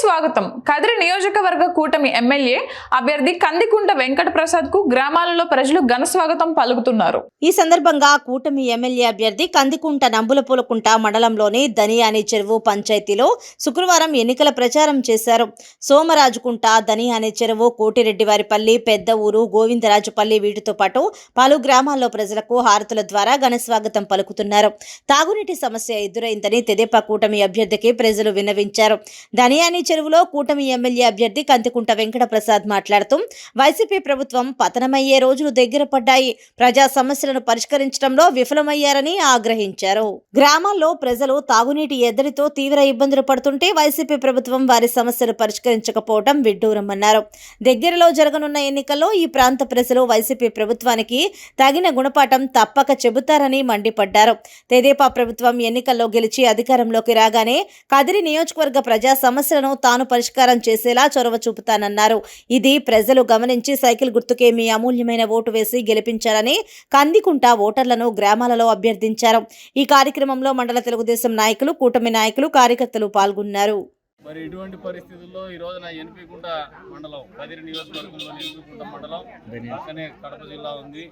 స్వాగతం. కదిరి నియోజకవర్గ కూటమి ఎమ్మెల్యే అభ్యర్థి కందికుంట వెంకట ప్రసాద్కు గ్రామాలలో ప్రజలు ఘన స్వాగతం పలుకుతున్నారు. ఈ సందర్భంగా కూటమి ఎమ్మెల్యే అభ్యర్థి కందికుంట నంబులపూలకుంట మండలంలోని దనియాని చెరువు పంచాయతీలో శుక్రవారం ఎన్నికల ప్రచారం చేశారు. సోమరాజుకుంట దనియాని చెరువు కోటిరెడ్డివారిపల్లి పెద్ద ఊరు గోవిందరాజుపల్లి వీటితో పాటు పలు గ్రామాల్లో ప్రజలకు హారతుల ద్వారా ఘన స్వాగతం పలుకుతున్నారు. తాగునీటి సమస్య ఎదురైందని తెదేపా కూటమి అభ్యర్థికి ప్రజలు విన్నవించారు. దనియాని చెరువులో కూటమి ఎమ్మెల్యే అభ్యర్థి కందికుంట వెంకట ప్రసాద్ మాట్లాడుతూ వైసీపీ ప్రభుత్వం పతనమయ్యే రోజులు దగ్గర పడ్డాయి. ప్రజా సమస్యలను పరిష్కరించడంలో విఫలమయ్యారని ఆగ్రహించారు. గ్రామాల్లో ప్రజలు తాగునీటి ఎద్దడితో తీవ్ర ఇబ్బందులు పడుతుంటే వైసీపీ ప్రభుత్వం వారి సమస్యలు పరిష్కరించకపోవడం విడ్డూరమన్నారు. దగ్గరలో జరగనున్న ఎన్నికల్లో ఈ ప్రాంత ప్రజలు వైసీపీ ప్రభుత్వానికి తగిన గుణపాఠం తప్పక చెబుతారని మండిపడ్డారు. తెదేపా ప్రభుత్వం ఎన్నికల్లో గెలిచి అధికారంలోకి రాగానే కదిరి నియోజకవర్గ ప్రజా సమస్యలను తాను పరిష్కారం చేసేలా చొరవ చూపుతానన్నారు. ఇది ప్రజలు గమనించి సైకిల్ గుర్తుకే మీ అమూల్యమైన ఓటు వేసి గెలిపించాలని కందికుంట ఓటర్లను గ్రామాలలో అభ్యర్థించారు. ఈ కార్యక్రమంలో మండల తెలుగుదేశం నాయకులు కూటమి నాయకులు కార్యకర్తలు పాల్గొన్నారు. మరి ఇటువంటి పరిస్థితుల్లో ఈ రోజున ఎన్పికుంట మండలం కదిరి నియోజకవర్గంలో ఎన్పికుంట మండలం పక్కనే కడప జిల్లా ఉంది.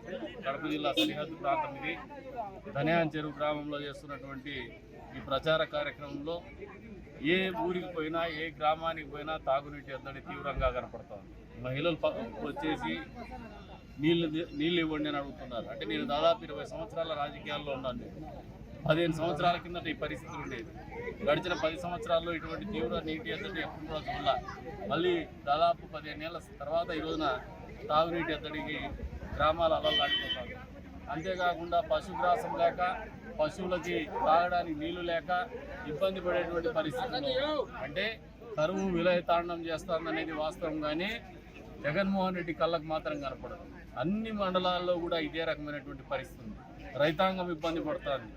కడప జిల్లా సరిహద్దు ప్రాంతం ఇది. ధనియాన్ చెరువు గ్రామంలో చేస్తున్నటువంటి ఈ ప్రచార కార్యక్రమంలో ఏ ఊరికి పోయినా ఏ గ్రామానికి పోయినా తాగునీటి ఎద్దడి తీవ్రంగా కనపడుతోంది. మహిళలు వచ్చేసి నీళ్ళు నీళ్ళు ఇవ్వండి అని అడుగుతున్నారు. అంటే నేను దాదాపు ఇరవై సంవత్సరాల రాజకీయాల్లో ఉన్నాను. నేను. పదిహేను సంవత్సరాల కిందట ఈ పరిస్థితి ఉండేది. గడిచిన పది సంవత్సరాల్లో ఇటువంటి తీవ్ర నీటి ఎద్దడి ఎప్పుడు కూడా మళ్ళీ దాదాపు పదిహేను ఏళ్ళ తర్వాత ఈ రోజున తాగునీటి ఎద్దడికి గ్రామాలు అలలాడిపోతారు అంతేకాకుండా పశుగ్రాసం లేక పశువులకి తాగడానికి నీళ్ళు లేక ఇబ్బంది పడేటువంటి పరిస్థితి. అంటే కరువు విలయ తాండం చేస్తుందనేది వాస్తవం కానీ జగన్మోహన్ రెడ్డి కళ్ళకు మాత్రం కనపడదు. అన్ని మండలాల్లో కూడా ఇదే రకమైనటువంటి పరిస్థితి రైతాంగం ఇబ్బంది పడుతుంది.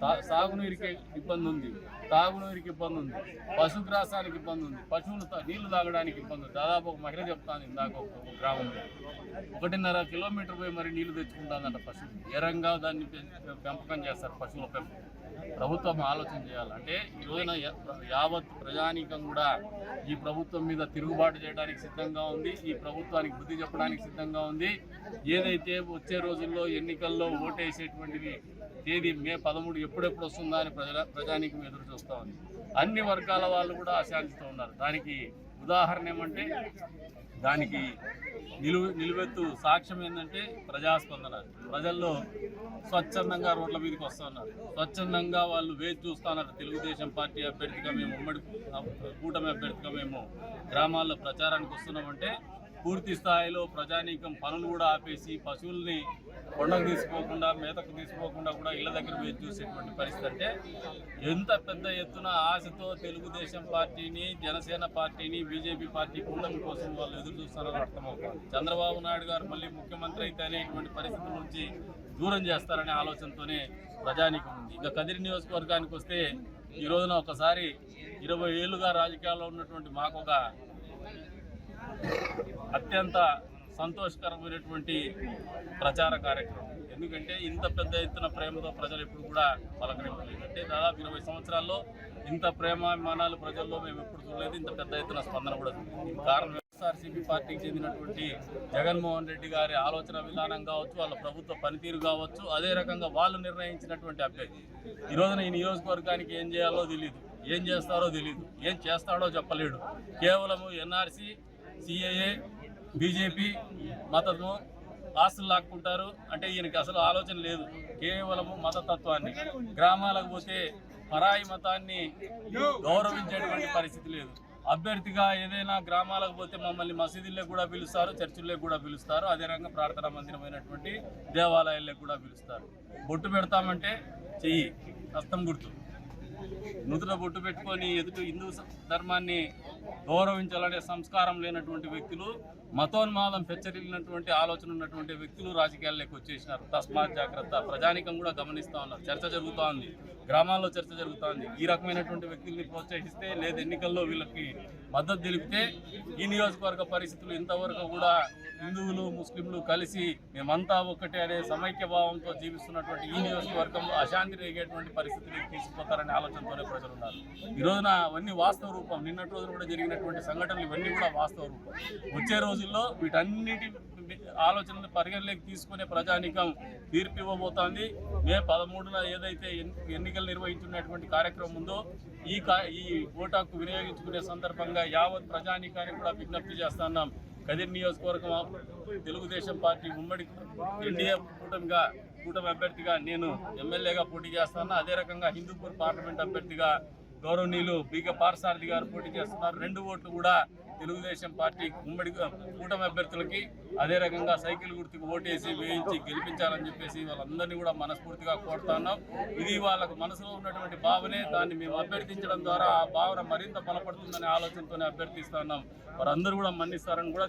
సాగునీరికి ఇబ్బంది ఉంది తాగునీరికి ఇబ్బంది ఉంది పశుగ్రాసానికి ఇబ్బంది ఉంది పశువులు తా- నీళ్ళు తాగడానికి ఇబ్బంది ఉంది దాదాపు ఒక మహిళ చెప్తాను ఇందాక ఒక గ్రామంలో. ఒకటిన్నర కిలోమీటర్ పోయి మరి నీళ్ళు తెచ్చుకుంటానంట పశువులు. ఏ రంగా దాన్ని పెంపకం చేస్తారు పశువుల పెంపకం? ప్రభుత్వం ఆలోచన చేయాలి. అంటే ఈ రోజున యావత్ ప్రజానీకం కూడా ఈ ప్రభుత్వం మీద తిరుగుబాటు చేయడానికి సిద్ధంగా ఉంది. ఈ ప్రభుత్వానికి బుద్ధి చెప్పడానికి సిద్ధంగా ఉంది. ఏదైతే వచ్చే రోజుల్లో ఎన్నికల్లో ఓటేసేటువంటిది తేదీ మే పదమూడు ఎప్పుడెప్పుడు వస్తుందా అని ప్రజల ప్రజానీకం ఎదురు చూస్తూ ఉంది. అన్ని వర్గాల వాళ్ళు కూడా అశాంతితో ఉన్నారు. దానికి ఉదాహరణ ఏమంటే దానికి నిలువ నిలువెత్తు సాక్ష్యం ఏంటంటే ప్రజాస్పందన. ప్రజల్లో స్వచ్ఛందంగా రోడ్ల మీదకి వస్తున్నారు స్వచ్ఛందంగా వాళ్ళు వేచి చూస్తున్నారు తెలుగుదేశం పార్టీ అభ్యర్థిగా మేము ఉమ్మడి కూటమి అభ్యర్థిగా మేము గ్రామాల్లో ప్రచారానికి వస్తున్నామంటే పూర్తి స్థాయిలో ప్రజానీకం పనులు కూడా ఆపేసి పశువుల్ని కొండకు తీసుకోకుండా మేతకు తీసుకోకుండా కూడా ఇళ్ళ దగ్గర వేసి చూసేటువంటి పరిస్థితి అంటే ఎంత పెద్ద ఎత్తున ఆశతో తెలుగుదేశం పార్టీని జనసేన పార్టీని బీజేపీ పార్టీ కూటమి కోసం వాళ్ళు ఎదురు చూస్తారని అర్థమవుతుంది. చంద్రబాబు నాయుడు గారు మళ్ళీ ముఖ్యమంత్రి అయితే అనేటువంటి పరిస్థితుల నుంచి దూరం చేస్తారనే ఆలోచనతోనే ప్రజానీకం ఉంది. ఇంకా కదిరి నియోజకవర్గానికి వస్తే ఈ రోజున ఒకసారి ఇరవై ఏళ్ళుగా రాజకీయాల్లో ఉన్నటువంటి మాకు ఒక అత్యంత సంతోషకరమైనటువంటి ప్రచార కార్యక్రమం. ఎందుకంటే ఇంత పెద్ద ఎత్తున ప్రేమతో ప్రజలు ఎప్పుడు కూడా పలకరింపలేదు. అంటే దాదాపు ఇరవై సంవత్సరాల్లో ఇంత ప్రేమాభిమానాలు ప్రజల్లో మేము ఎప్పుడు చూడలేదు. ఇంత పెద్ద ఎత్తున స్పందన కూడా చూడలేదు. కారణం వైఎస్ఆర్సీపీ పార్టీకి చెందినటువంటి జగన్మోహన్ రెడ్డి గారి ఆలోచన విధానం కావచ్చు వాళ్ళ ప్రభుత్వ పనితీరు కావచ్చు అదే రకంగా వాళ్ళు నిర్ణయించినటువంటి అభ్యర్థి. ఈ రోజున ఈ నియోజకవర్గానికి ఏం చేయాలో తెలియదు ఏం చేస్తారో తెలియదు ఏం చేస్తాడో చెప్పలేడు. కేవలము ఎన్ఆర్సీ సిఏఏ బీజేపీ మతము ఆస్తులు లాక్కుంటారు. అంటే ఈయనకి అసలు ఆలోచన లేదు. కేవలము మతతత్వాన్ని. గ్రామాలకు పోతే పరాయి మతాన్ని గౌరవించేటువంటి పరిస్థితి లేదు. అభ్యర్థిగా ఏదైనా గ్రామాలకు పోతే మమ్మల్ని మసీదుల్లో కూడా పిలుస్తారు చర్చిల్లో కూడా పిలుస్తారు. అదే రకంగా ప్రార్థనా మందిరమైనటువంటి దేవాలయాల్లో కూడా పిలుస్తారు. బొట్టు పెడతామంటే చెయ్యి. హస్తం గుర్తు. నుదుట బొట్టు పెట్టుకొని ఎదుటి హిందూ ధర్మాన్ని గౌరవించాలనే సంస్కారం లేనటువంటి వ్యక్తులు మతోన్మాదం పెచ్చరిల్లినటువంటి ఆలోచన ఉన్నటువంటి వ్యక్తులు రాజకీయాల్లోకి వచ్చేసినారు. తస్మాత్ జాగ్రత్త. ప్రజానికం కూడా గమనిస్తూ ఉన్నారు. చర్చ జరుగుతూ ఉంది గ్రామాల్లో చర్చ జరుగుతోంది. ఈ రకమైనటువంటి వ్యక్తుల్ని ప్రోత్సహిస్తే లేదా ఎన్నికల్లో వీళ్ళకి మద్దతు తెలిపితే ఈ నియోజకవర్గ పరిస్థితులు ఇంతవరకు కూడా హిందువులు ముస్లింలు కలిసి మేమంతా ఒక్కటే అనే సమైక్య భావంతో జీవిస్తున్నటువంటి ఈ నియోజకవర్గంలో అశాంతి రేగేటువంటి పరిస్థితిని తీసుకుపోతారనే ఆలోచనతోనే ప్రజలు ఉన్నారు. ఈ రోజున అవన్నీ వాస్తవ రూపం. నిన్నటి రోజున కూడా జరిగినటువంటి సంఘటనలు ఇవన్నీ కూడా వాస్తవ రూపం. వచ్చే రోజుల్లో వీటన్నిటి ఆలోచనలు పరిగణలోకి తీసుకునే ప్రజానికం తీర్పు ఇవ్వబోతోంది మే పదమూడున ఏదైతే ఎన్నికలు నిర్వహించున్నటువంటి కార్యక్రమం ఉందో ఈ ఈ ఓటాకు వినియోగించుకునే సందర్భంగా యావత్ ప్రజానికాన్ని కూడా విజ్ఞప్తి చేస్తున్నాం కదిరి నియోజకవర్గం తెలుగుదేశం పార్టీ ఉమ్మడి ఎన్డీఏ కూటమిగా కూటమి అభ్యర్థిగా నేను ఎమ్మెల్యేగా పోటీ చేస్తాను అదే రకంగా హిందూపూర్ పార్లమెంట్ అభ్యర్థిగా గౌరవనీయులు బీకే పారసారథి గారు పోటీ చేస్తున్నారు. రెండు ఓట్లు కూడా తెలుగుదేశం పార్టీ ఉమ్మడి కూటమి అభ్యర్థులకి అదే రకంగా సైకిల్ గుర్తుకు ఓటేసి వేయించి గెలిపించాలని చెప్పేసి వాళ్ళందరినీ కూడా మనస్ఫూర్తిగా కోరుతున్నాం ఇది వాళ్ళకు మనసులో ఉన్నటువంటి భావనే. దాన్ని మేము అభ్యర్థించడం ద్వారా ఆ భావన మరింత బలపడుతుందనే ఆలోచనతోనే అభ్యర్థిస్తున్నాం వారందరూ కూడా మన్నిస్తారని కూడా